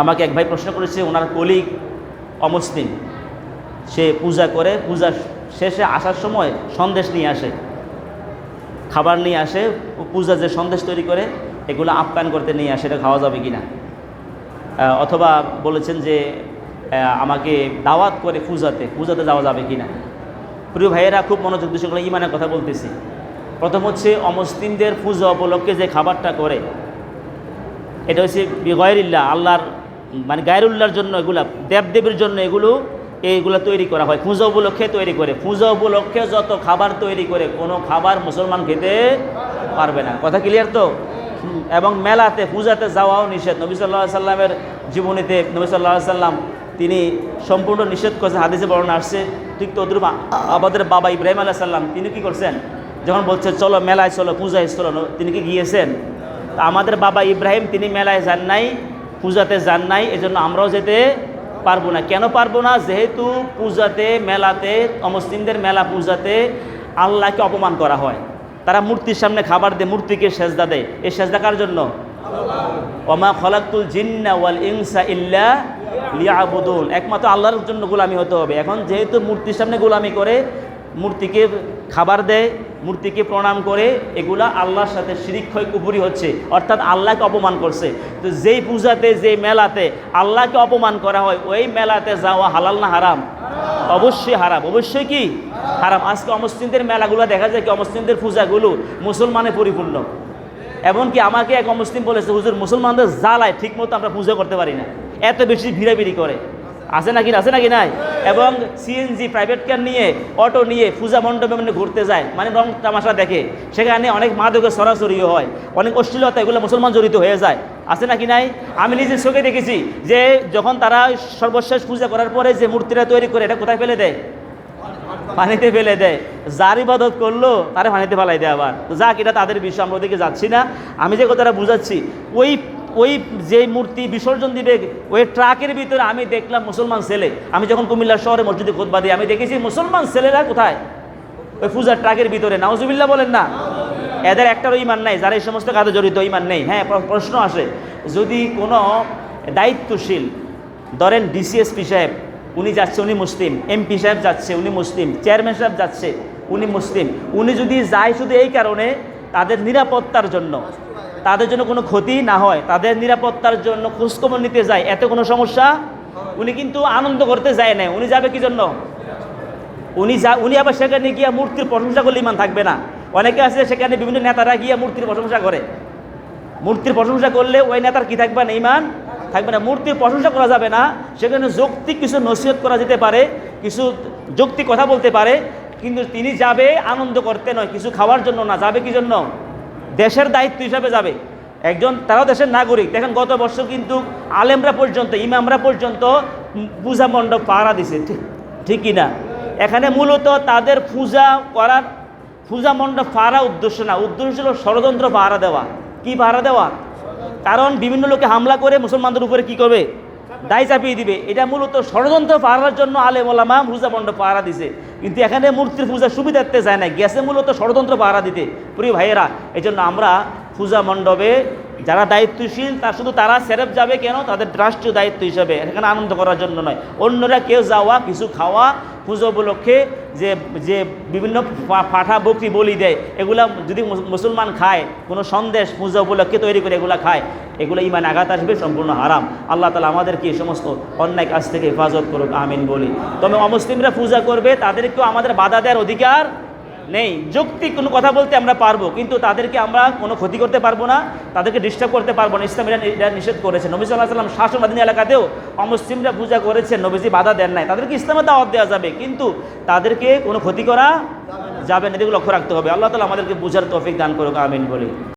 আমাকে এক ভাই প্রশ্ন করেছে, ওনার কলিগ অমুসলিম, সে পূজা করে, পূজা শেষে আসার সময় সন্দেশ নিয়ে আসে। খাবার নিয়ে আসে, পূজা যে সন্দেশ তৈরি করে, এগুলো আপ্যায়ন করতে নিয়ে আসে, এটা খাওয়া যাবে কি না অথবা বলেছেন যে আমাকে দাওয়াত করে পূজাতে পূজাতে যাওয়া যাবে কি না প্রিয় ভাইয়েরা, খুব মনোযোগ দিয়ে সেগুলো ইমানের কথা বলতেছি। প্রথম হচ্ছে অমুসলিমদের পূজা উপলক্ষে যে খাবারটা করে, এটা হচ্ছে গয়েরিল্লা আল্লাহর মানে গায়রুল্লাহর জন্য এগুলা, দেবদেবীর জন্য এগুলো এইগুলো তৈরি করা হয় পূজা উপলক্ষে তৈরি করে। পূজা উপলক্ষে যত খাবার তৈরি করে, কোনো খাবার মুসলমান খেতে পারবে না। কথা ক্লিয়ার তো? এবং মেলাতে, পূজাতে যাওয়াও নিষেধ। নবী সাল্লাহ সাল্লামের জীবনীতে নবী সাল্লাহ সাল্লাম তিনি সম্পূর্ণ নিষেধ করেছেন, হাদিসে বর্ণনা আসছে। ঠিক তদ্রুপ আমাদের বাবা ইব্রাহিম আলাহ সাল্লাম তিনি কি করছেন? যখন বলছে, চলো মেলায়, চলো, পূজায়, চলো, তিনি কি গিয়েছেন? আমাদের বাবা ইব্রাহিম, তিনি মেলায় যান নাই। পূজাতে যান নাই, এজন্য আমরাও যেতে পারব না। কেন পারব না? যেহেতু পূজাতে, মেলাতে, অমুসলিমদের মেলা পূজাতে আল্লাহকে অপমান করা হয়। তারা মূর্তির সামনে খাবার দেয়, মূর্তিকে সেজদা দেয়। এই সেজদা কার জন্য? ওমা খলাকুল জিন্না ওয়াল ইনসা ইল্লা লিয়াবুদুন। একমাত্র আল্লাহর জন্য গোলামি হতে হবে। এখন যেহেতু মূর্তির সামনে গোলামি করে, মূর্তিকে খাবার দেয় মূর্তিকে প্রণাম করে এগুলা আল্লাহর সাথে শিরিক ক্ষয় কুপুরি হচ্ছে। অর্থাৎ আল্লাহকে অপমান করছে। তো যেই পূজাতে, যেই মেলাতে আল্লাহকে অপমান করা হয়, ওই মেলাতে যাওয়া হালাল না হারাম? অবশ্যই হারাম। অবশ্যই কি? হারাম। আজকে অমুসলিমদের মেলাগুলো দেখা যায় কি? অমুসলিমদের পূজাগুলো মুসলমানে পরিপূর্ণ। এমনকি আমাকে এক মুসলিম বলেছে, হুজুর, মুসলমানদের জ্বালায় ঠিক মতো আমরা পূজা করতে পারি না। এত বেশি ভিড়াভিড়ি করে। আছে নাকি? আছে নাকি নাই? এবং সিএনজি প্রাইভেট কার নিয়ে অটো নিয়ে, পূজা মণ্ডপে মানে ঘুরতে যায়। মানে রং তামাশা দেখে। সেখানে অনেক মাদকের সরাসরিও হয়। অনেক অশ্লীলতা, এগুলো মুসলমান জড়িত হয়ে যায়। আছে নাকি নাই? আমি নিজের চোখে দেখেছি যে, যখন তারা সর্বশেষ পূজা করার পরে যে মূর্তিটা তৈরি করে, এটা কোথায় ফেলে দেয়? পানিতে ফেলে দেয়। যার ইবাদত করল, তারে পানিতে ফেলাই দেয় আবার। যাক, এটা তাদের বিষয়, আমরা ওদিকে যাচ্ছি না। আমি যে কথাটা বুঝাচ্ছি, ওই ওই যে মূর্তি বিসর্জন দিবে, ওই ট্রাকের ভিতরে আমি দেখলাম মুসলমান ছেলে। আমি যখন কুমিল্লা শহরে মসজিদে খোদবা দিই, আমি দেখেছি মুসলমান ছেলেরা কোথায়? ওই পূজার ট্রাকের ভিতরে। নাউজুবিল্লাহ বলেন না। এদের একটারও ইমান নাই, যারা এই সমস্ত কাজে জড়িত, ইমান নেই। হ্যাঁ প্রশ্ন আসে, যদি কোনো দায়িত্বশীল, ধরেন ডিসিএসপি সাহেব, উনি যাচ্ছে, উনি মুসলিম এমপি সাহেব যাচ্ছে, উনি মুসলিম, চেয়ারম্যান সাহেব যাচ্ছে, উনি মুসলিম, উনি যদি যায় শুধু এই কারণে, তাদের নিরাপত্তার জন্য তাদের জন্য কোনো ক্ষতি না হয়, তাদের নিরাপত্তার জন্য খোঁজখবর নিতে যায়, এতে কোনো সমস্যা? উনি কিন্তু আনন্দ করতে যায় না উনি যাবে কি জন্য উনি যা, উনি আবার সেখানে গিয়ে মূর্তির প্রশংসা করলে ইমান থাকবে না। অনেকে আছে সেখানে বিভিন্ন নেতারা গিয়ে মূর্তির প্রশংসা করে। মূর্তির প্রশংসা করলে ওই নেতার কি থাকবে না, ইমান থাকবে না। মূর্তির প্রশংসা করা যাবে না, সেখানে যৌক্তিক কিছু নসিহত করা যেতে পারে, কিছু যৌক্তিক কথা বলতে পারে, কিন্তু তিনি যাবে আনন্দ করতে নয়, কিছু খাওয়ার জন্য না, যাবে কি জন্য দেশের দায়িত্ব হিসাবে যাবে। একজন, তারাও দেশের নাগরিক। দেখেন, গত বছর কিন্তু আলেমরা পর্যন্ত, ইমামরা পর্যন্ত পূজা মণ্ডপ পাহারা দিছে। ঠিক, ঠিকই না? এখানে মূলত তাদের পূজা করার, পূজা মণ্ডপ পাহারা উদ্দেশ্য না। উদ্দেশ্য ছিল ষড়যন্ত্র পাহারা দেওয়া। কি পাহারা দেওয়া? কারণ বিভিন্ন লোকে হামলা করে মুসলমানদের উপরে কি করবে? দায় চাপিয়ে দিবে। এটা মূলত ষড়যন্ত্র পাহারার জন্য আলেম ওলামা মণ্ডপ পাহারা দিছে। কিন্তু এখানে মূর্তির পূজার সুবিধার্থে যায় না। গ্যাসে মূলত ষড়যন্ত্র পাহারা দিতে। প্রিয় ভাইয়েরা এই জন্য আমরা পূজা মণ্ডপে যারা দায়িত্বশীল, তা শুধু তারা সেরেফ যাবে কেন? তাদের রাষ্ট্রীয় দায়িত্ব হিসাবে। এখানে আনন্দ করার জন্য নয়। অন্যরা কেউ যাওয়া, কিছু খাওয়া, পুজো উপলক্ষে যে যে বিভিন্ন পাঠা বকরি, বলি দেয়, এগুলা যদি মুসলমান খায়, কোনো সন্দেশ, পূজা উপলক্ষে তৈরি করে এগুলা খায়, এগুলো ইমান আঘাত আসবে, সম্পূর্ণ হারাম। আল্লাহ তালা আমাদেরকে এই সমস্ত অন্যায় কাজ থেকে হেফাজত করুক, আমিন বলি। তবে অমুসলিমরা পূজা করবে, তাদেরকেও আমাদের বাধা দেওয়ার অধিকার নেই। যুক্তি কোনো কথা বলতে আমরা পারব, কিন্তু তাদেরকে আমরা কোনো ক্ষতি করতে পারব না, তাদেরকে ডিস্টার্ব করতে পারব না। ইসলাম এটা নিষেধ করেছে। নবী সাল্লাহ সাল্লাম শাসনাধীন এলাকাতেও অমুসলিমরা পূজা করেছে, নবীজি বাধা দেন নাই। তাদেরকে ইসলামে দাওয়াত দেওয়া যাবে, কিন্তু তাদেরকে কোনো ক্ষতি করা যাবে না। এদিকে লক্ষ্য রাখতে হবে। আল্লাহ তালা আমাদেরকে বুঝার তৌফিক দান করুক, আমিন বলি।